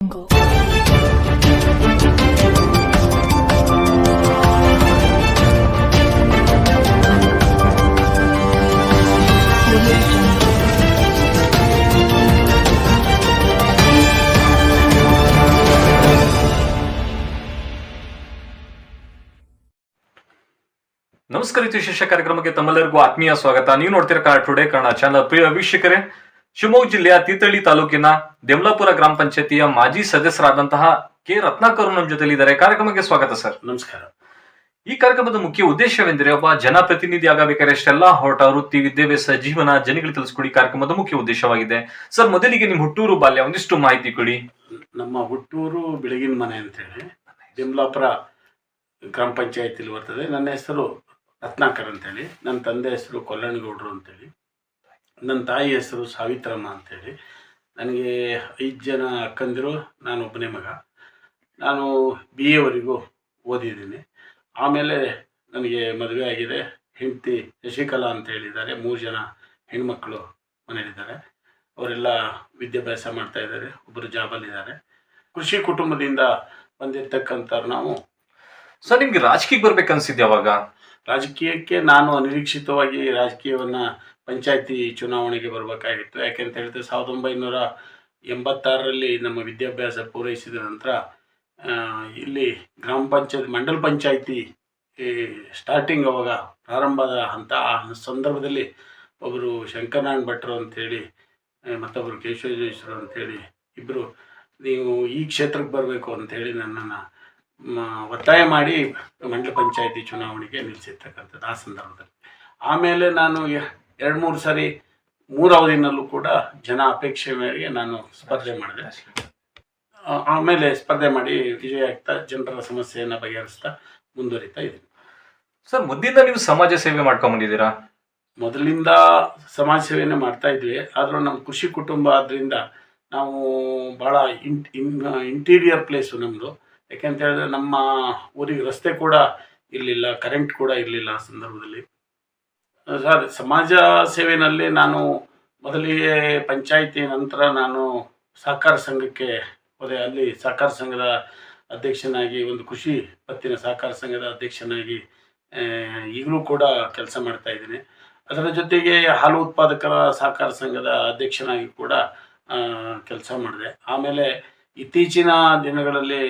jungle. Audio jungle. ನಮಸ್ಕಾರ ಇದು ವಿಶೇಷ ಕಾರ್ಯಕ್ರಮಕ್ಕೆ ತಮ್ಮೆಲ್ಲರಿಗೂ ಆತ್ಮೀಯ ಸ್ವಾಗತ ನೀವು ನೋಡ್ತಿರ ಕನ್ನಡ ಟುಡೇ ಕನ್ನಡ ಚಾನಲ್ ಪ್ರಿಯ ವೀಕ್ಷಕರೇ ಶಿವಮೊಗ್ಗ ಜಿಲ್ಲೆಯ ತೀರ್ಥಹಳ್ಳಿ ತಾಲೂಕಿನ ದೆಮ್ಲಾಪುರ ಗ್ರಾಮ ಪಂಚಾಯತಿಯ ಮಾಜಿ ಸದಸ್ಯರಾದಂತಹ ಕೆ ರತ್ನಾಕರ್ ನಮ್ಮ ಜೊತೆಲಿದ್ದಾರೆ ಕಾರ್ಯಕ್ರಮಕ್ಕೆ ಸ್ವಾಗತ ಸರ್. ನಮಸ್ಕಾರ. ಈ ಕಾರ್ಯಕ್ರಮದ ಮುಖ್ಯ ಉದ್ದೇಶವೆಂದರೆ ಒಬ್ಬ ಜನಪ್ರತಿನಿಧಿ ಆಗಬೇಕಾದ್ರೆ ಎಷ್ಟೆಲ್ಲಾ ಹೊರಟ ವೃತ್ತಿ ವಿದ್ಯಾಭ್ಯಾಸ ಜೀವನ ಜನಗಳಿಗೆ ತಿಳಿಸ್ಕೊಡಿ ಕಾರ್ಯಕ್ರಮದ ಮುಖ್ಯ ಉದ್ದೇಶವಾಗಿದೆ. ಸರ್ ಮೊದಲಿಗೆ ನಿಮ್ಮ ಹುಟ್ಟೂರು ಬಾಲ್ಯ ಒಂದಿಷ್ಟು ಮಾಹಿತಿ ಕೊಡಿ. ನಮ್ಮ ಹುಟ್ಟೂರು ಬೆಳಗಿನ ಮನೆ ಅಂತೇಳಿ ಬಿಮ್ಲಾಪುರ ಗ್ರಾಮ ಪಂಚಾಯತಿಲಿ ಬರ್ತದೆ. ನನ್ನ ಹೆಸರು ರತ್ನಾಕರ್ ಅಂತೇಳಿ ನನ್ನ ತಂದೆ ಹೆಸರು ಕೊಲ್ಲಣ್ಣಗೌಡರು ಅಂತೇಳಿ ನನ್ನ ತಾಯಿ ಹೆಸರು ಸಾವಿತ್ರಮ್ಮ ಅಂತೇಳಿ. ನನಗೆ ಐದು ಜನ ಅಕ್ಕಂದಿರು ನಾನು ಒಬ್ಬನೇ ಮಗ. ನಾನು ಬಿ ಎವರೆಗೂ ಓದಿದ್ದೀನಿ. ಆಮೇಲೆ ನನಗೆ ಮದುವೆ ಆಗಿದೆ. ಹೆಂಡತಿ ಶಶಿಕಲಾ ಅಂತ ಹೇಳಿದ್ದಾರೆ. ಮೂರು ಜನ ಹೆಣ್ಮಕ್ಳು ಮನೆಯಲ್ಲಿದ್ದಾರೆ ಅವರೆಲ್ಲ ವಿದ್ಯಾಭ್ಯಾಸ ಮಾಡ್ತಾ ಇದ್ದಾರೆ. ಒಬ್ಬರು ಜಾಬಲ್ಲಿದ್ದಾರೆ ಕೃಷಿ ಕುಟುಂಬದಿಂದ ಬಂದಿರತಕ್ಕಂಥವ್ರು ನಾವು ಸರ್ ನಿಮ್ಗೆ ರಾಜಕೀಯಕ್ಕೆ ಬರ್ಬೇಕನ್ಸಿದ್ದೆ ಅವಾಗ? ರಾಜಕೀಯಕ್ಕೆ ನಾನು ಅನಿರೀಕ್ಷಿತವಾಗಿ ರಾಜಕೀಯವನ್ನು ಪಂಚಾಯತಿ ಚುನಾವಣೆಗೆ ಬರಬೇಕಾಗಿತ್ತು. ಯಾಕೆಂತ ಹೇಳಿದ್ರೆ ಸಾವಿರದ ಒಂಬೈನೂರ ಎಂಬತ್ತಾರರಲ್ಲಿ ನಮ್ಮ ವಿದ್ಯಾಭ್ಯಾಸ ಪೂರೈಸಿದ ನಂತರ ಇಲ್ಲಿ ಗ್ರಾಮ ಪಂಚಾಯತ್, ಮಂಡಲ ಪಂಚಾಯತಿ ಸ್ಟಾರ್ಟಿಂಗ್ ಅವಾಗ ಪ್ರಾರಂಭದ ಹಂತ, ಆ ಸಂದರ್ಭದಲ್ಲಿ ಒಬ್ಬರು ಶಂಕರನಾರಾಯಣ ಭಟ್ರು ಅಂತೇಳಿ ಮತ್ತೊಬ್ಬರು ಕೇಶವೇಶ್ವರ ಅಂತೇಳಿ ಇಬ್ಬರು ನೀವು ಈ ಕ್ಷೇತ್ರಕ್ಕೆ ಬರಬೇಕು ಅಂತೇಳಿ ನನ್ನನ್ನು ಒತ್ತಾಯ ಮಾಡಿ ಮಂಡಲ ಪಂಚಾಯತಿ ಚುನಾವಣೆಗೆ ನಿಲ್ಲಿಸಿರ್ತಕ್ಕಂಥದ್ದು ಆ ಸಂದರ್ಭದಲ್ಲಿ. ಆಮೇಲೆ ನಾನು ಎರಡು ಮೂರು ಸಾರಿ ಮೂರು ಅವಧಿನಲ್ಲೂ ಕೂಡ ಜನ ಅಪೇಕ್ಷೆ ಮೇರೆಗೆ ನಾನು ಸ್ಪರ್ಧೆ ಮಾಡಿದೆ. ಆಮೇಲೆ ಸ್ಪರ್ಧೆ ಮಾಡಿ ವಿಜಯ ಆಗ್ತಾ ಜನರ ಸಮಸ್ಯೆಯನ್ನು ಬಗೆಹರಿಸ್ತಾ ಮುಂದುವರಿತಾ ಇದ್ದೀನಿ. ಸರ್ ಮೊದಲಿಂದ ನೀವು ಸಮಾಜ ಸೇವೆ ಮಾಡ್ಕೊಂಬಂದಿದ್ದೀರಾ ಮೊದಲಿಂದ ಸಮಾಜ ಸೇವೆಯನ್ನು ಮಾಡ್ತಾ ಇದ್ವಿ. ಆದರೂ ನಮ್ಮ ಕೃಷಿ ಕುಟುಂಬ ಆದ್ದರಿಂದ ನಾವು ಭಾಳ ಇಂಟ್ ಇನ್ ಇಂಟೀರಿಯರ್ ಪ್ಲೇಸು ನಮ್ಮದು ಯಾಕೆಂತ ಹೇಳಿದ್ರೆ ನಮ್ಮ ಊರಿಗೆ ರಸ್ತೆ ಕೂಡ ಇರಲಿಲ್ಲ ಕರೆಂಟ್ ಕೂಡ ಇರಲಿಲ್ಲ ಆ ಸಂದರ್ಭದಲ್ಲಿ. ಸರ್, ಸಮಾಜ ಸೇವೆಯಲ್ಲಿ ನಾನು ಮೊದಲಿಗೆ ಪಂಚಾಯಿತಿ ನಂತರ ನಾನು ಸಹಕಾರ ಸಂಘಕ್ಕೆ ಹೋದೆ. ಅಲ್ಲಿ ಸಹಕಾರ ಸಂಘದ ಅಧ್ಯಕ್ಷನಾಗಿ, ಒಂದು ಕೃಷಿ ಪತ್ತಿನ ಸಹಕಾರ ಸಂಘದ ಅಧ್ಯಕ್ಷನಾಗಿ ಈಗಲೂ ಕೂಡ ಕೆಲಸ ಮಾಡ್ತಾ ಇದ್ದೀನಿ. ಅದರ ಜೊತೆಗೆ ಹಾಲು ಉತ್ಪಾದಕರ ಸಹಕಾರ ಸಂಘದ ಅಧ್ಯಕ್ಷನಾಗಿ ಕೂಡ ಕೆಲಸ ಮಾಡಿದೆ. ಆಮೇಲೆ ಇತ್ತೀಚಿನ ದಿನಗಳಲ್ಲಿ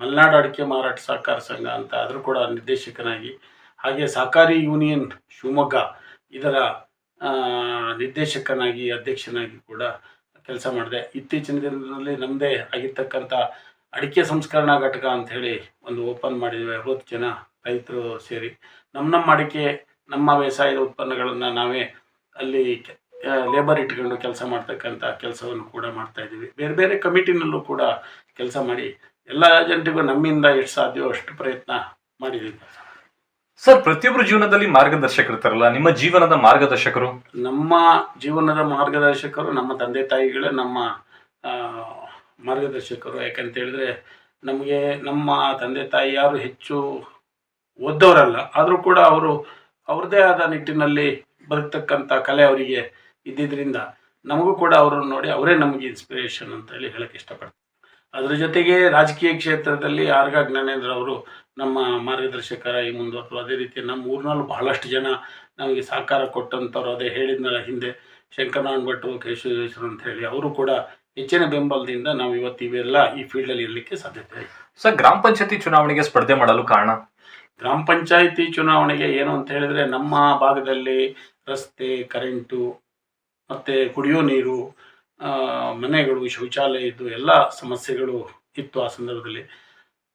ಮಲೆನಾಡು ಅಡಿಕೆ ಮಾರಾಟ ಸಹಕಾರ ಸಂಘ ಅಂತ ಆದರೂ ಕೂಡ ನಿರ್ದೇಶಕನಾಗಿ, ಹಾಗೆ ಸಹಕಾರಿ ಯೂನಿಯನ್ ಶಿವಮೊಗ್ಗ ಇದರ ನಿರ್ದೇಶಕನಾಗಿ, ಅಧ್ಯಕ್ಷನಾಗಿ ಕೂಡ ಕೆಲಸ ಮಾಡಿದೆ. ಇತ್ತೀಚಿನ ದಿನದಲ್ಲಿ ನಮ್ಮದೇ ಆಗಿರ್ತಕ್ಕಂಥ ಅಡಿಕೆ ಸಂಸ್ಕರಣಾ ಘಟಕ ಅಂತ ಹೇಳಿ ಒಂದು ಓಪನ್ ಮಾಡಿದ್ವಿ ಅರವತ್ತು ಜನ ರೈತರು ಸೇರಿ. ನಮ್ಮ ನಮ್ಮ ಅಡಿಕೆ, ನಮ್ಮ ವ್ಯವಸಾಯದ ಉತ್ಪನ್ನಗಳನ್ನು ನಾವೇ ಅಲ್ಲಿ ಲೇಬರ್ ಇಟ್ಕೊಂಡು ಕೆಲಸ ಮಾಡ್ತಕ್ಕಂಥ ಕೆಲಸವನ್ನು ಕೂಡ ಮಾಡ್ತಾ ಇದ್ದೀವಿ. ಬೇರೆ ಬೇರೆ ಕಮಿಟಿನಲ್ಲೂ ಕೂಡ ಕೆಲಸ ಮಾಡಿ ಎಲ್ಲ ಜನರಿಗೂ ನಮ್ಮಿಂದ ಎಷ್ಟು ಸಾಧ್ಯವೋ ಅಷ್ಟು ಪ್ರಯತ್ನ ಮಾಡಿದ್ದೀವಿ. ಸರ್ ಪ್ರತಿಯೊಬ್ಬರ ಜೀವನದಲ್ಲಿ ಮಾರ್ಗದರ್ಶಕರಿರ್ತಾರಲ್ಲ ನಿಮ್ಮ ಜೀವನದ ಮಾರ್ಗದರ್ಶಕರು? ನಮ್ಮ ಜೀವನದ ಮಾರ್ಗದರ್ಶಕರು ನಮ್ಮ ತಂದೆ ತಾಯಿಗಳೇ ನಮ್ಮ ಮಾರ್ಗದರ್ಶಕರು. ಯಾಕಂತ ಹೇಳಿದ್ರೆ ನಮಗೆ ನಮ್ಮ ತಂದೆ ತಾಯಿ ಯಾರು ಹೆಚ್ಚು ಓದ್ದವರಲ್ಲ ಆದರೂ ಕೂಡ ಅವರು ಅವ್ರದ್ದೇ ಆದ ನಿಟ್ಟಿನಲ್ಲಿ ಬದುಕ್ತಕ್ಕಂಥ ಕಲೆ ಅವರಿಗೆ ಇದ್ದಿದ್ದರಿಂದ ನಮಗೂ ಕೂಡ ಅವರನ್ನು ನೋಡಿ ಅವರೇ ನಮಗೆ ಇನ್ಸ್ಪಿರೇಷನ್ ಅಂತ ಹೇಳಿ ಹೇಳಕ್ಕೆ ಇಷ್ಟಪಡ್ತೀನಿ. ಅದರ ಜೊತೆಗೆ ರಾಜಕೀಯ ಕ್ಷೇತ್ರದಲ್ಲಿ ಆರ್ಗ ಜ್ಞಾನೇಂದ್ರ ಅವರು ನಮ್ಮ ಮಾರ್ಗದರ್ಶಕರಾಗಿ ಮುಂದುವರೆದು ಅದೇ ರೀತಿ ನಮ್ಮ ಊರಿನಲ್ಲೂ ಬಹಳಷ್ಟು ಜನ ನಮಗೆ ಸಹಕಾರ ಕೊಟ್ಟಂಥವ್ರು. ಅದೇ ಹೇಳಿದ್ನಲ್ಲ ಹಿಂದೆ ಶಂಕರನಾರಾಯಣ ಭಟ್ರು ಕೇಶವೇಶ್ವರ ಅಂತ ಹೇಳಿ. ಅವರು ಕೂಡ ಹೆಚ್ಚಿನ ಬೆಂಬಲದಿಂದ ನಾವು ಇವತ್ತು ಇವೆಲ್ಲ ಈ ಫೀಲ್ಡಲ್ಲಿ ಇರಲಿಕ್ಕೆ ಸಾಧ್ಯತೆ ಇದೆ. ಸರ್ ಗ್ರಾಮ ಪಂಚಾಯತಿ ಚುನಾವಣೆಗೆ ಸ್ಪರ್ಧೆ ಮಾಡಲು ಕಾರಣ? ಗ್ರಾಮ ಪಂಚಾಯಿತಿ ಚುನಾವಣೆಗೆ ಏನು ಅಂತ ಹೇಳಿದ್ರೆ ನಮ್ಮ ಭಾಗದಲ್ಲಿ ರಸ್ತೆ ಕರೆಂಟು ಮತ್ತು ಕುಡಿಯೋ ನೀರು ಆ, ಶೌಚಾಲಯ ಇದ್ದು ಎಲ್ಲ ಸಮಸ್ಯೆಗಳು ಇತ್ತು ಆ ಸಂದರ್ಭದಲ್ಲಿ.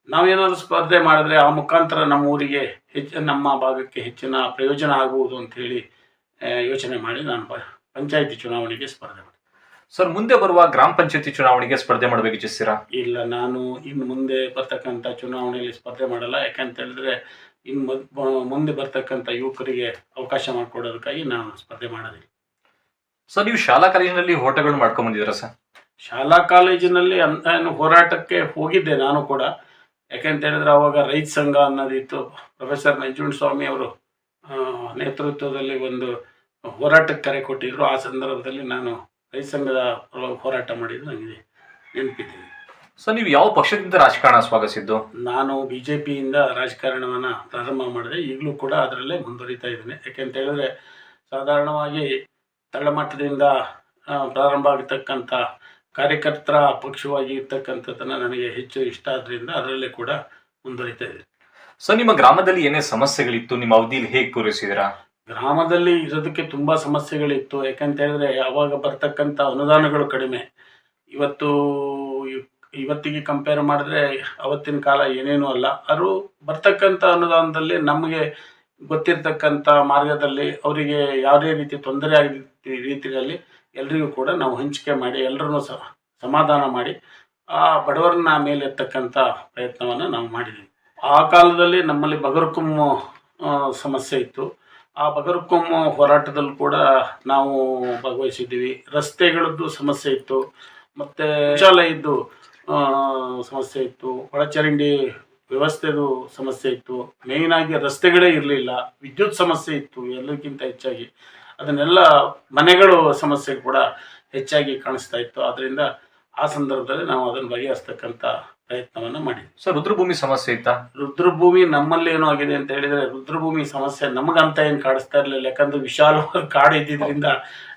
ನಾವೇನಾದರೂ ಸ್ಪರ್ಧೆ ಮಾಡಿದ್ರೆ ಆ ಮುಖಾಂತರ ನಮ್ಮ ಊರಿಗೆ ಹೆಚ್ಚು ನಮ್ಮ ಭಾಗಕ್ಕೆ ಹೆಚ್ಚಿನ ಪ್ರಯೋಜನ ಆಗುವುದು ಅಂಥೇಳಿ ಯೋಚನೆ ಮಾಡಿ ನಾನು ಪಂಚಾಯತಿ ಚುನಾವಣೆಗೆ ಸ್ಪರ್ಧೆ ಮಾಡಿದೆ. ಸರ್ ಮುಂದೆ ಬರುವ ಗ್ರಾಮ ಪಂಚಾಯತಿ ಚುನಾವಣೆಗೆ ಸ್ಪರ್ಧೆ ಮಾಡಬೇಕು ಇಚ್ಛಿಸ್ತೀರಾ? ಇಲ್ಲ ನಾನು ಇನ್ನು ಮುಂದೆ ಬರ್ತಕ್ಕಂಥ ಚುನಾವಣೆಯಲ್ಲಿ ಸ್ಪರ್ಧೆ ಮಾಡಲ್ಲ. ಯಾಕಂತ ಹೇಳಿದ್ರೆ ಇನ್ನು ಮದ್- ಮುಂದೆ ಬರ್ತಕ್ಕಂಥ ಯುವಕರಿಗೆ ಅವಕಾಶ ಮಾಡಿಕೊಡೋದಕ್ಕಾಗಿ ನಾನು ಸ್ಪರ್ಧೆ ಮಾಡೋದಿಲ್ಲ. ಸರ್ ನೀವು ಶಾಲಾ ಕಾಲೇಜಿನಲ್ಲಿ ಹೋರಾಟಗಳು ಮಾಡ್ಕೊಂಡ್ ಬಂದಿದ್ದೀರಾ ಸರ್ ಶಾಲಾ ಕಾಲೇಜಿನಲ್ಲಿ ಅಂತ ಏನು ಹೋರಾಟಕ್ಕೆ ಹೋಗಿದ್ದೆ ನಾನು ಕೂಡ. ಯಾಕೆಂತ ಹೇಳಿದ್ರೆ ಅವಾಗ ರೈತ ಸಂಘ ಅನ್ನೋದಿತ್ತು. ಪ್ರೊಫೆಸರ್ ನಂಜುಂಡಸ್ವಾಮಿ ಅವರು ನೇತೃತ್ವದಲ್ಲಿ ಒಂದು ಹೋರಾಟಕ್ಕೆ ಕರೆ ಕೊಟ್ಟಿದ್ರು. ಆ ಸಂದರ್ಭದಲ್ಲಿ ನಾನು ರೈತ ಸಂಘದ ಹೋರಾಟ ಮಾಡಿದ್ದು ನನಗೆ ನೆನಪಿದ್ದೀನಿ ಸರ್ ನೀವು ಯಾವ ಪಕ್ಷದಿಂದ ರಾಜಕಾರಣ ಸ್ವಾಗತಿಸಿದ್ದು? ನಾನು ಬಿ ಜೆ ಪಿಯಿಂದ ರಾಜಕಾರಣವನ್ನು ಪ್ರಾರಂಭ ಮಾಡಿದೆ. ಈಗಲೂ ಕೂಡ ಅದರಲ್ಲೇ ಮುಂದುವರಿತಾ ಇದ್ದೇನೆ. ಯಾಕೆಂತ ಹೇಳಿದ್ರೆ ಸಾಧಾರಣವಾಗಿ ತಳಮಟ್ಟದಿಂದ ಪ್ರಾರಂಭ ಆಗತಕ್ಕಂಥ ಕಾರ್ಯಕರ್ತರ ಪಕ್ಷವಾಗಿ ಇರ್ತಕ್ಕಂಥದ್ದನ್ನು ನನಗೆ ಹೆಚ್ಚು ಇಷ್ಟ ಆದ್ದರಿಂದ ಅದರಲ್ಲೇ ಕೂಡ ಮುಂದುವರಿತಾ ಇದೆ. ಸೊ ನಿಮ್ಮ ಗ್ರಾಮದಲ್ಲಿ ಏನೇ ಸಮಸ್ಯೆಗಳಿತ್ತು ನಿಮ್ಮ ಅವಧಿಯಲ್ಲಿ ಹೇಗೆ ಪೂರೈಸಿದಿರಾ? ಗ್ರಾಮದಲ್ಲಿ ಇರೋದಕ್ಕೆ ತುಂಬ ಸಮಸ್ಯೆಗಳಿತ್ತು. ಯಾಕಂತ ಹೇಳಿದ್ರೆ ಯಾವಾಗ ಬರ್ತಕ್ಕಂಥ ಅನುದಾನಗಳು ಕಡಿಮೆ. ಇವತ್ತು ಇವತ್ತಿಗೆ ಕಂಪೇರ್ ಮಾಡಿದ್ರೆ ಅವತ್ತಿನ ಕಾಲ ಏನೇನೂ ಅಲ್ಲ. ಅದು ಬರ್ತಕ್ಕಂಥ ಅನುದಾನದಲ್ಲಿ ನಮಗೆ ಗೊತ್ತಿರ್ತಕ್ಕಂಥ ಮಾರ್ಗದಲ್ಲಿ ಅವರಿಗೆ ಯಾವುದೇ ರೀತಿ ತೊಂದರೆ ಆಗಿ ರೀತಿಯಲ್ಲಿ ಎಲ್ರಿಗೂ ಕೂಡ ನಾವು ಹಂಚಿಕೆ ಮಾಡಿ ಎಲ್ಲರನ್ನೂ ಸಹ ಸಮಾಧಾನ ಮಾಡಿ, ಆ ಬಡವರನ್ನ ಮೇಲೆತ್ತಕ್ಕಂಥ ಪ್ರಯತ್ನವನ್ನು ನಾವು ಮಾಡಿದ್ದೀವಿ ಆ ಕಾಲದಲ್ಲಿ ನಮ್ಮಲ್ಲಿ ಬಗರ್ಕುಮ್ಮು ಸಮಸ್ಯೆ ಇತ್ತು. ಆ ಬಗರ್ಕೊಮ್ಮ ಹೋರಾಟದಲ್ಲಿ ಕೂಡ ನಾವು ಭಾಗವಹಿಸಿದ್ದೀವಿ. ರಸ್ತೆಗಳದ್ದು ಸಮಸ್ಯೆ ಇತ್ತು. ಮತ್ತು ಶೌಚಾಲಯದ್ದು ಸಮಸ್ಯೆ ಇತ್ತು. ಒಳಚರಂಡಿ ವ್ಯವಸ್ಥೆದು ಸಮಸ್ಯೆ ಇತ್ತು. ಮೇಯ್ನಾಗಿ ರಸ್ತೆಗಳೇ ಇರಲಿಲ್ಲ. ವಿದ್ಯುತ್ ಸಮಸ್ಯೆ ಇತ್ತು ಎಲ್ಲಕ್ಕಿಂತ ಹೆಚ್ಚಾಗಿ. ಅದನ್ನೆಲ್ಲ ಮನೆಗಳು ಸಮಸ್ಯೆ ಕೂಡ ಹೆಚ್ಚಾಗಿ ಕಾಣಿಸ್ತಾ ಇತ್ತು. ಆದ್ದರಿಂದ ಆ ಸಂದರ್ಭದಲ್ಲಿ ನಾವು ಅದನ್ನು ಬಗೆಹರಿಸ್ತಕ್ಕಂಥ ಪ್ರಯತ್ನವನ್ನು ಮಾಡಿದ್ವಿ. ಸರ್ ರುದ್ರಭೂಮಿ ಸಮಸ್ಯೆ ಇತ್ತಾ? ರುದ್ರಭೂಮಿ ನಮ್ಮಲ್ಲಿ ಏನೋ ಆಗಿದೆ ಅಂತ ಹೇಳಿದ್ರೆ ರುದ್ರಭೂಮಿ ಸಮಸ್ಯೆ ನಮಗಂತ ಏನು ಕಾಣಿಸ್ತಾ ಇರಲಿಲ್ಲ. ಯಾಕಂದ್ರೆ ವಿಶಾಲವಾದ ಕಾಡು ಇದ್ದಿದ್ದರಿಂದ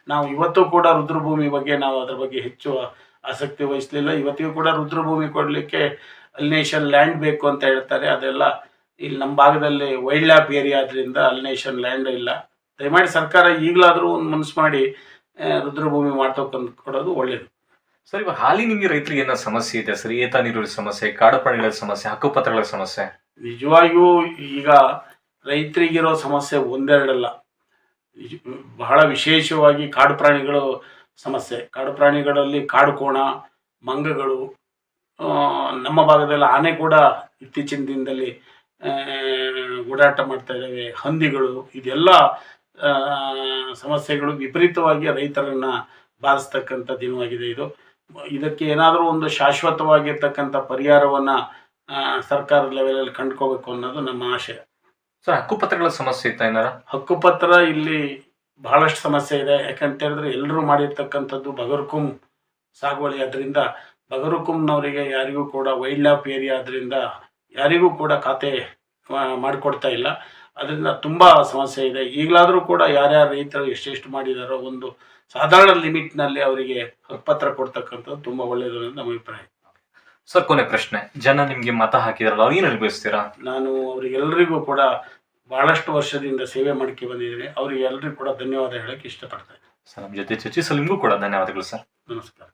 ನಾವು ಇವತ್ತು ಕೂಡ ರುದ್ರಭೂಮಿ ಬಗ್ಗೆ ನಾವು ಅದ್ರ ಬಗ್ಗೆ ಹೆಚ್ಚು ಆಸಕ್ತಿ ವಹಿಸಲಿಲ್ಲ. ಇವತ್ತಿಗೂ ಕೂಡ ರುದ್ರಭೂಮಿ ಕೊಡಲಿಕ್ಕೆ ಅಲ್ನೇಷನ್ ಲ್ಯಾಂಡ್ ಬೇಕು ಅಂತ ಹೇಳ್ತಾರೆ. ಅದೆಲ್ಲ ಇಲ್ಲಿ ನಮ್ಮ ಭಾಗದಲ್ಲಿ ವೈಲ್ಡ್ ಲ್ಯಾಪ್ ಏರಿಯಾ ಆದ್ರಿಂದ ಅಲ್ನೇಷನ್ ಲ್ಯಾಂಡ್ ಇಲ್ಲ. ದಯಮಾಡಿ ಸರ್ಕಾರ ಈಗಲಾದರೂ ಒಂದು ಮನಸ್ಸು ಮಾಡಿ ರುದ್ರಭೂಮಿ ಮಾಡ್ತಕ್ಕಂಥ ಕೊಡೋದು ಒಳ್ಳೇದು. ಸರ್ ಇವಾಗ ಹಾಲಿ ನಿಮಗೆ ರೈತರಿಗೆ ಏನೋ ಸಮಸ್ಯೆ ಇದೆ? ಸರ್ ಏತ ನೀರುಗಳ ಸಮಸ್ಯೆ ಕಾಡು ಪ್ರಾಣಿಗಳ ಸಮಸ್ಯೆ ಹಕ್ಕುಪತ್ರಗಳ ಸಮಸ್ಯೆ? ನಿಜವಾಗಿಯೂ ಈಗ ರೈತರಿಗಿರೋ ಸಮಸ್ಯೆ ಒಂದೆರಡಲ್ಲ. ಬಹಳ ವಿಶೇಷವಾಗಿ ಕಾಡು ಪ್ರಾಣಿಗಳು ಸಮಸ್ಯೆ. ಕಾಡು ಪ್ರಾಣಿಗಳಲ್ಲಿ ಕಾಡು ಕೋಣ ಮಂಗಗಳು ನಮ್ಮ ಭಾಗದಲ್ಲಿ ಆನೆ ಕೂಡ ಇತ್ತೀಚಿನ ದಿನದಲ್ಲಿ ಓಡಾಟ ಮಾಡ್ತಾ ಇದ್ದಾವೆ. ಹಂದಿಗಳು ಇದೆಲ್ಲ ಸಮಸ್ಯೆಗಳು ವಿಪರೀತವಾಗಿ ರೈತರನ್ನ ಬಾಧಿಸ್ತಕ್ಕಂಥ ದಿನವಾಗಿದೆ ಇದು. ಇದಕ್ಕೆ ಏನಾದರೂ ಒಂದು ಶಾಶ್ವತವಾಗಿರ್ತಕ್ಕಂಥ ಪರಿಹಾರವನ್ನು ಸರ್ಕಾರದ ಲೆವೆಲಲ್ಲಿ ಕಂಡುಕೋಬೇಕು ಅನ್ನೋದು ನಮ್ಮ ಆಶಯ ಸರ್ ಹಕ್ಕುಪತ್ರಗಳ ಸಮಸ್ಯೆ ಇತ್ತ ಏನಾರ? ಹಕ್ಕುಪತ್ರ ಇಲ್ಲಿ ಬಹಳಷ್ಟು ಸಮಸ್ಯೆ ಇದೆ. ಯಾಕಂತ ಹೇಳಿದ್ರೆ ಎಲ್ಲರೂ ಮಾಡಿರ್ತಕ್ಕಂಥದ್ದು ಬಗರ್ಕುಂ ಸಾಗುವಳಿ. ಅದರಿಂದ ಬಗರುಕುಂನವರಿಗೆ ಯಾರಿಗೂ ಕೂಡ ವೈಲ್ಡ್ ಲ್ಯಾಪ್ ಏರಿಯಾ ಅದರಿಂದ ಯಾರಿಗೂ ಕೂಡ ಖಾತೆ ಮಾಡಿಕೊಡ್ತಾ ಇಲ್ಲ. ಅದರಿಂದ ತುಂಬ ಸಮಸ್ಯೆ ಇದೆ. ಈಗಲಾದರೂ ಕೂಡ ಯಾರ್ಯಾರು ರೈತರು ಎಷ್ಟೆಷ್ಟು ಮಾಡಿದಾರೋ ಒಂದು ಸಾಧಾರಣ ಲಿಮಿಟ್ನಲ್ಲಿ ಅವರಿಗೆ ಹಕ್ಕುಪತ್ರ ಕೊಡ್ತಕ್ಕಂಥದ್ದು ತುಂಬ ಒಳ್ಳೆಯದು ಅನ್ನೋದು ನಮ್ಮ ಅಭಿಪ್ರಾಯ. ಸರ್ ಕೊನೆ ಪ್ರಶ್ನೆ. ಜನ ನಿಮಗೆ ಮತ ಹಾಕಿದಾರಲ್ಲ ಅವ್ರು ಏನು ಅನುಭವಿಸ್ತೀರಾ? ನಾನು ಅವರಿಗೆಲ್ಲರಿಗೂ ಕೂಡ ಬಹಳಷ್ಟು ವರ್ಷದಿಂದ ಸೇವೆ ಮಾಡ್ಕೆ ಬಂದಿದ್ದೀನಿ. ಅವರಿಗೆ ಎಲ್ಲರಿಗೂ ಕೂಡ ಧನ್ಯವಾದ ಹೇಳಕ್ಕೆ ಇಷ್ಟಪಡ್ತಾ ಇದ್ದೀನಿ ಸರ್ ನಮ್ಮ ಜೊತೆ ಚರ್ಚಿಸಲು ನಿಮಗೂ ಕೂಡ ಧನ್ಯವಾದಗಳು ಸರ್. ನಮಸ್ಕಾರ.